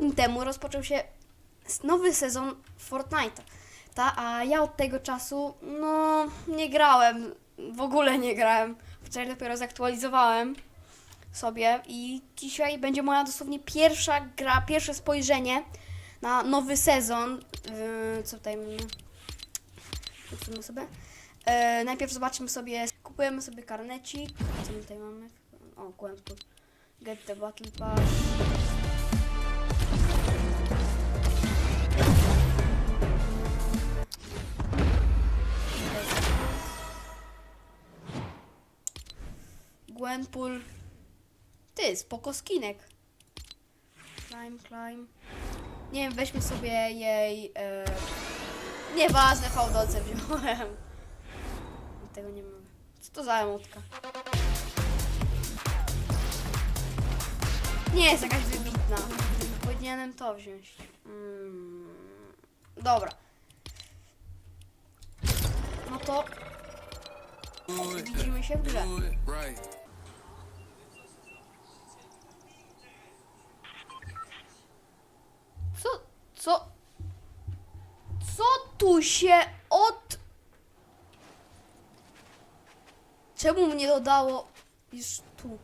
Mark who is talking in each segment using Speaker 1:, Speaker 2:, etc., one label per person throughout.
Speaker 1: dni temu rozpoczął się nowy sezon Fortnite'a. Ta, a ja od tego czasu, no, nie grałem. W ogóle nie grałem. Wczoraj dopiero zaktualizowałem sobie i dzisiaj będzie moja dosłownie pierwsza gra, pierwsze spojrzenie na nowy sezon. Yy, co tutaj? Kupimy sobie. E, najpierw zobaczymy sobie, kupujemy sobie karnecik. Co my tutaj mamy? O, Gwenpool. Get the Battle Pass. Gwenpool. Ty, spoko skinek. Climb, climb. Nie wiem, weźmy sobie jej... E... Nieważne, fałdoce wziąłem. Tego nie mam. Co to za emotka? Nie jest jakaś wybitna. Powinienem to wziąć. Mm. Dobra. No to widzimy się w grze. Co? Co? Tu się od... Czemu mnie dodało już tu?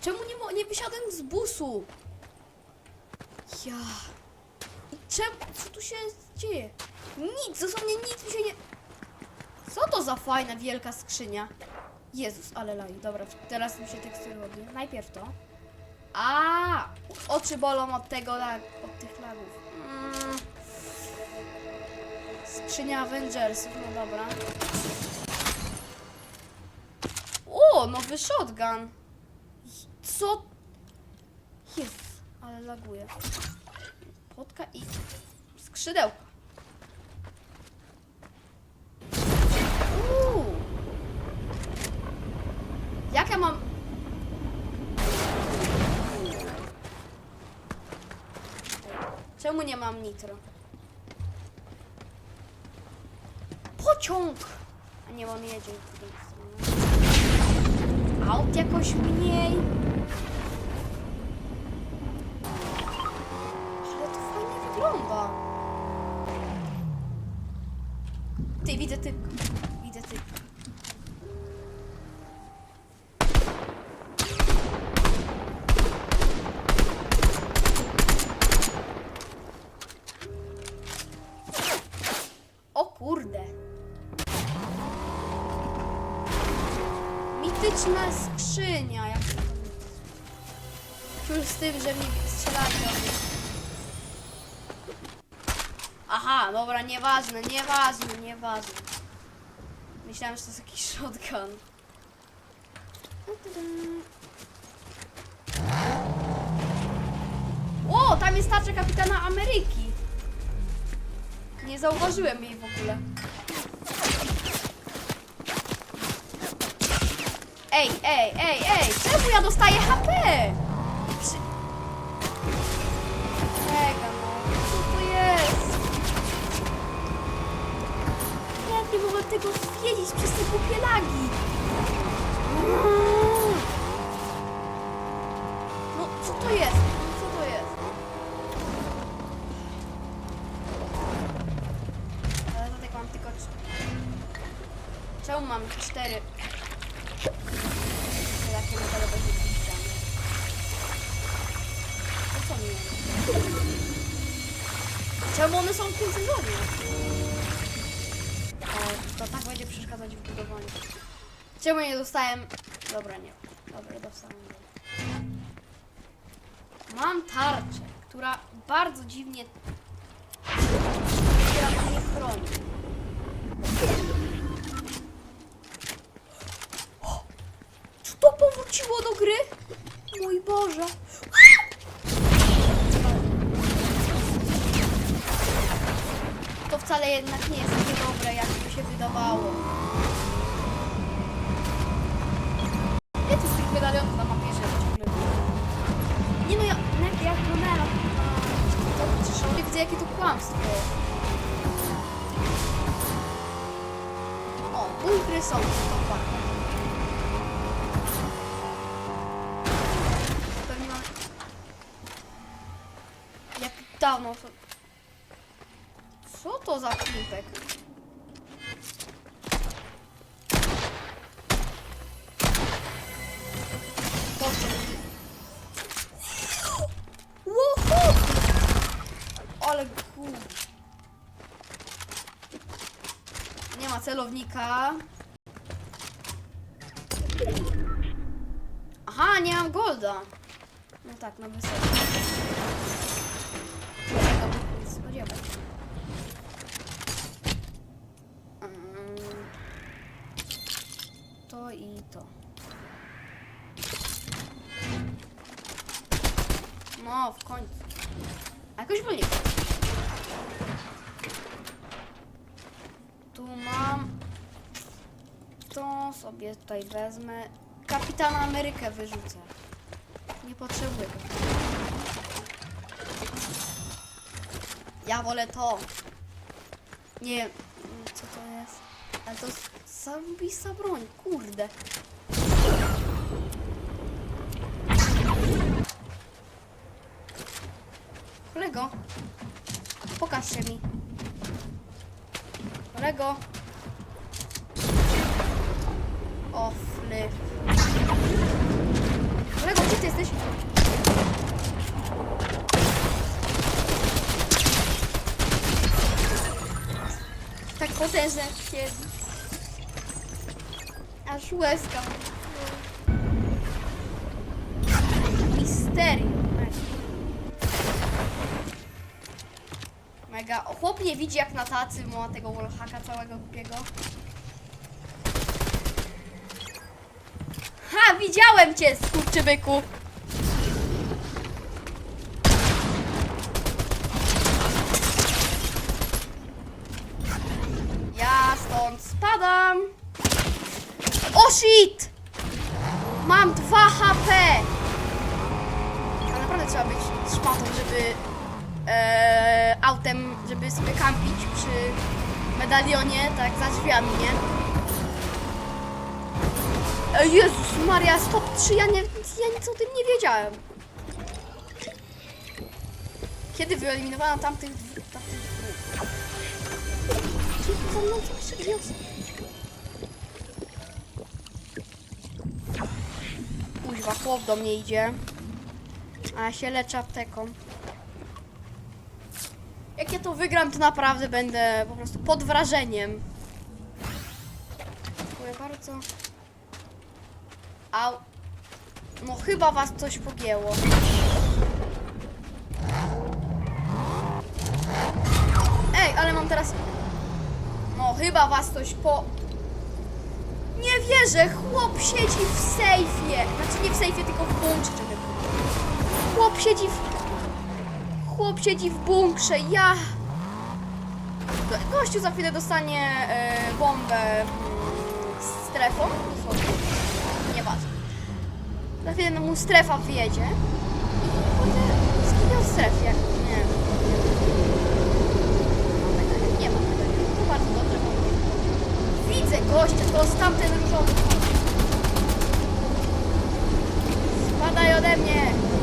Speaker 1: Czemu nie, nie wysiadłem z busu? Ja... I czemu... Co tu się dzieje? Nic, dosłownie nic mi się nie... Co to za fajna, wielka skrzynia? Jezus, ale laj. Dobra, teraz mi się tekstury robi. Najpierw to. A, oczy bolą od tego, lag, od tych lagów. Skrzynia Avengersów, no dobra. O, nowy shotgun. Co? Jest, ale laguje. Płotka i skrzydełka. Jak ja mam... Czemu nie mam nitro? Pociąg! A nie, on jedzie w drugą stronę. Aut jakoś mniej. Ale to fajnie wygląda. Ty, widzę ty. Tym, że mi mnie. Aha, dobra, nieważne, nieważne, nieważne. Myślałem, że to jest jakiś shotgun. O, tam jest tarcza kapitana Ameryki. Nie zauważyłem jej w ogóle. Ej, ej, ej, ej! Czemu ja dostaję HP? Nie mogę tego wiedzieć przez te głupie lagi? No, co to jest? Co to jest? Ale to tak mam tylko... cz- Czemu mam cztery? Takie metalowe ściany. To co mi? Czemu one są w tym sezonie? Będzie przeszkadzać w budowaniu. Czemu nie dostałem... Dobra, nie. Dobra, dostałem. Mam tarczę, która bardzo dziwnie która mnie chroni. Czy to powróciło do gry? Mój Boże. To wcale jednak nie jest takie dobre, jak mi się wydawało. Ile tu z tych medalionów na mapie ciągle było? Nie no, ja, jak, jak przecież ja widzę jakie to kłamstwo. O, bunkry są, to fakt. Pewnie mamy... dawno. To- za klipek? Ale kur... Nie ma celownika. Aha, nie mam golda. No tak, no wysoko. To i to. No, w końcu. A jakoś wolniej. Tu mam. To sobie tutaj wezmę. Kapitana Amerykę wyrzucę. Nie potrzebuję. Ja wolę to. Nie wiem, mm, co to jest. Ale zarąbista broń, kurde. Kolego, pokaż się mi. Kolego. O, flip. Kolego, gdzie ty jesteś? Tak potężne kiedy. Aż łezka. Misterium. Mega. Chłop nie widzi jak na tacy ma tego wallhacka całego głupiego. Ha, widziałem cię, skurczybyku! Ja stąd spadam! O shit! Mam 2 HP! A naprawdę trzeba być szmatą, żeby e, autem, żeby sobie kampić przy medalionie, tak za drzwiami, nie? E, Jezus Maria, stop 3, ja, ja nic o tym nie wiedziałem. Kiedy wyeliminowano tamtych dwóch? Tamtych dwóch? Co to za mną coś przyniosło? Kuźwa, chłop do mnie idzie. A ja się leczę apteką. Jak ja to wygram, to naprawdę będę po prostu pod wrażeniem. Dziękuję bardzo. Au. No chyba was coś pogięło. Ej, ale mam teraz... No chyba was coś po... Nie wierzę, chłop siedzi w sejfie. Znaczy nie w sejfie, tylko w bunkrze. Chłop siedzi w... Chłop siedzi w bunkrze, ja... Go- Gościu za chwilę dostanie e, bombę mm, z strefą. dosłownie. Nieważne. Za chwilę mu strefa wyjedzie. I zginął w strefie. Nie wiem. Nie ma medalionu. To bardzo dobrze. bo Widzę gościa, to jest tamten różowy. Spadaj ode mnie!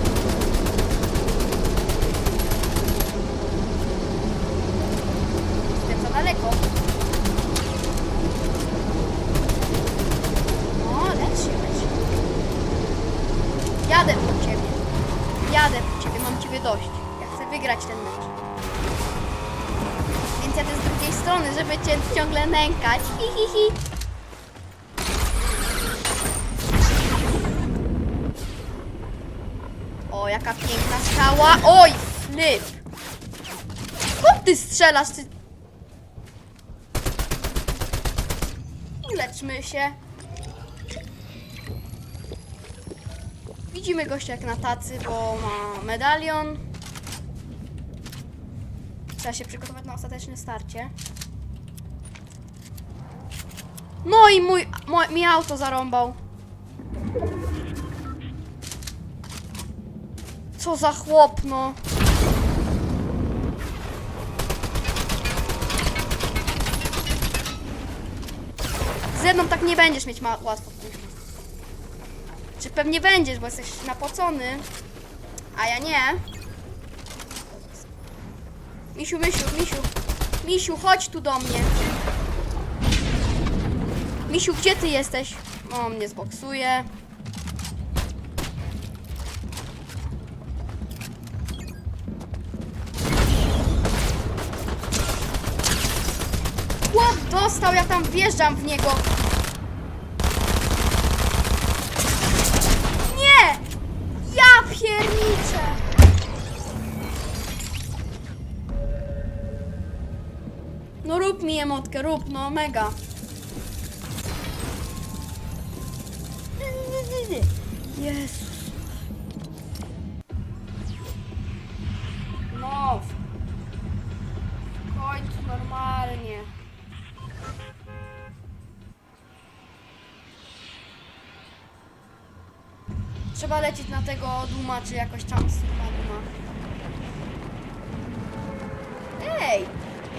Speaker 1: Piękna skała. Oj, flip. Skąd ty strzelasz? Ty... Leczmy się. Widzimy gościa jak na tacy, bo ma medalion. Trzeba się przygotować na ostateczne starcie. No i mój, mój mi auto zarąbał. Co za chłop, no. Ze mną tak nie będziesz mieć ma- łatwo. Czy pewnie będziesz, bo jesteś napocony, a ja nie. Misiu, Misiu, Misiu. Misiu, chodź tu do mnie. Misiu, gdzie ty jesteś? O, mnie zboksuje. Dostał, ja tam wjeżdżam w niego. Nie! Ja pierniczę! No rób mi emotkę, rób, no mega. Jezus. Trzeba lecieć na tego Duma, czy jakoś tam Surma Duma. Ej!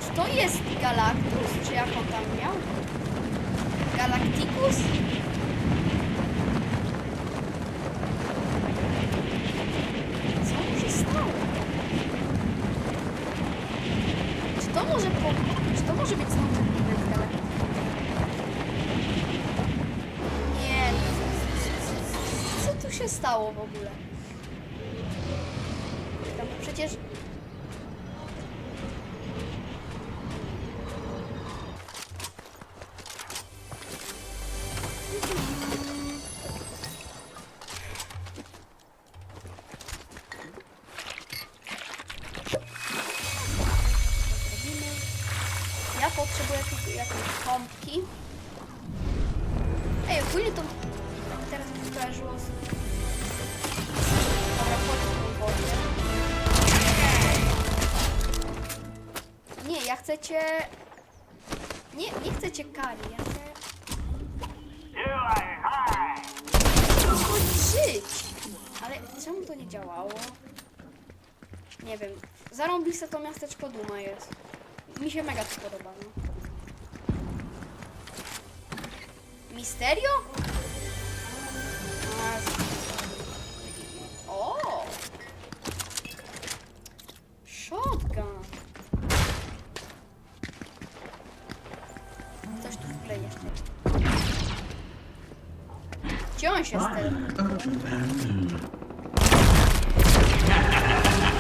Speaker 1: Czy to jest Galactus? Czy jak on tam miał? Galacticus? Co mu się? Czy to może po... Czy to może być znowu się stało w ogóle? Tam przecież... Zrobimy. Ja potrzebuję tu jakieś pompki. Ej, ogólnie to teraz mi skojarzyło z... Dobra. Nie, ja chcę cię... Nie, nie chcę cię kari, ja chcę... Żyć! Ale czemu to nie działało? Nie wiem. Zarąbiste to miasteczko Duma jest. Mi się mega to podoba, no. Misterio? A, Gdzie on się stał?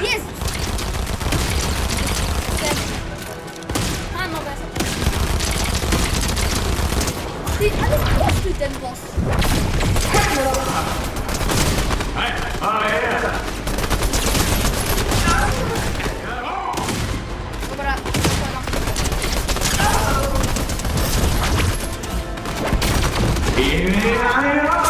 Speaker 1: Jezus! A, no bez. Ty, ale prosty ten boss. Dobra, zakładam. Ja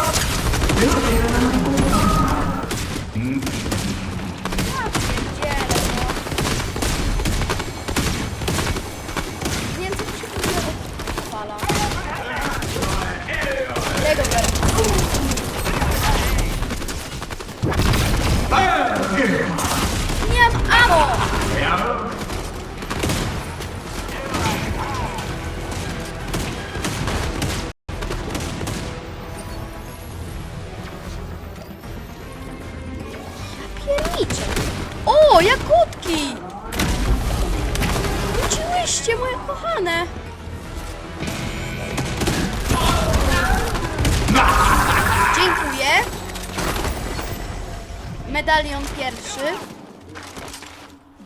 Speaker 1: Medalion pierwszy.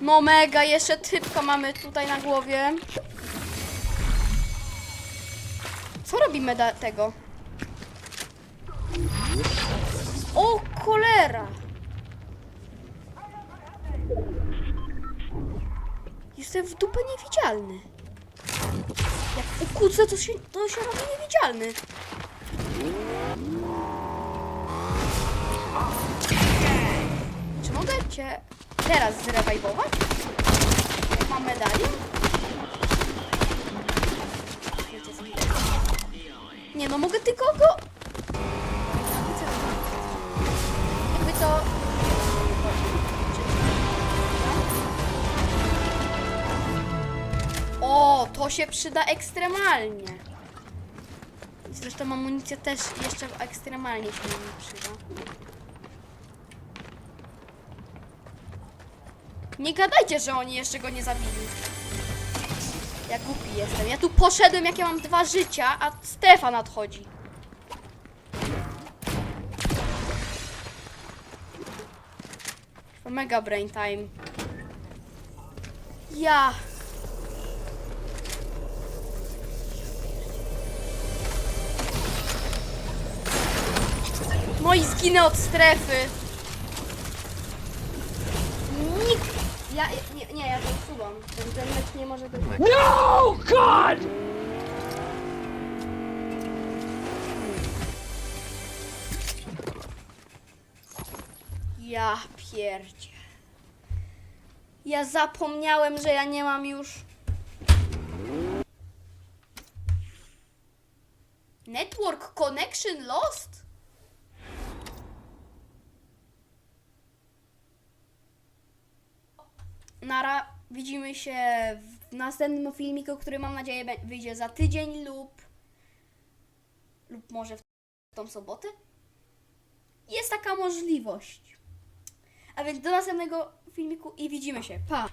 Speaker 1: No mega, jeszcze typka mamy tutaj na głowie. Co robi meda tego? O, cholera! Jestem w dupę niewidzialny. Jak ukucę, to się, to się robi niewidzialny. Mogę cię teraz zrewajwować? Jak mam medali? Wiecie co? Nie no, mogę tylko go... Jakby to... O, to się przyda ekstremalnie. Zresztą amunicja też jeszcze ekstremalnie się mi przyda. Nie gadajcie, że oni jeszcze go nie zabili. Ja głupi jestem. Ja tu poszedłem, jak ja mam dwa życia, a Stefan nadchodzi. Mega brain time. Ja. Moi zginę od strefy. Ja, nie, nie, ja to usuwam. Ten, ten mecz nie może być.
Speaker 2: No, God!
Speaker 1: Ja pierdzie. Ja zapomniałem, że ja nie mam już. Network connection lost? Nara, widzimy się w następnym filmiku, który mam nadzieję wyjdzie za tydzień lub lub może w tą sobotę. Jest taka możliwość. A więc do następnego filmiku i widzimy się. Pa!